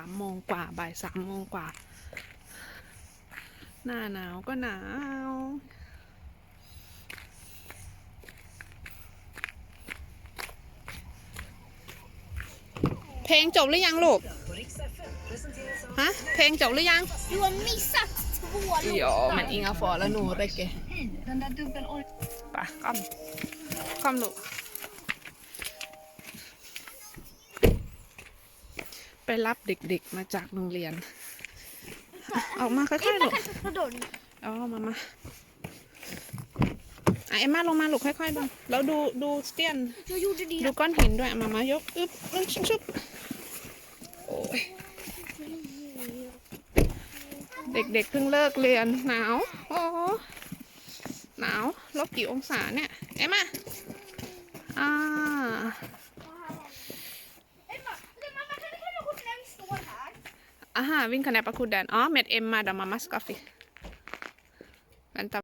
ามโมงกว่าบ่ายสามโมงกว่า หน้าหนาวก็หนาวเพลงจบหรือยังลูก ฮะ เพลงจบหรือยัง Du har missat två låtar. Ja, men inga fara nu räcker. Hej, den där dubbel oj. ไปก้มก้มลูก ไปรับเด็กๆมาจากโรงเรียน ออกมาค่อยๆลูก Vadå? อ๋อมามาอะเอ็มมาลงมาลูกค่อยๆลงแล้วดูดูสเตียน Jag gjorde det. ดูก้อนหินด้วยอะมามายกอึ๊บอึ๊บชุบชุบโอ้ยเด็กๆเพิ่งเลิกเรียนหนาวโอ้หนาวลบกี่องศาเนี่ย เอ็มมาอ่า aha, vinkä ne pakuden. Ah, med Emma, da mamma skaffi. Vänta.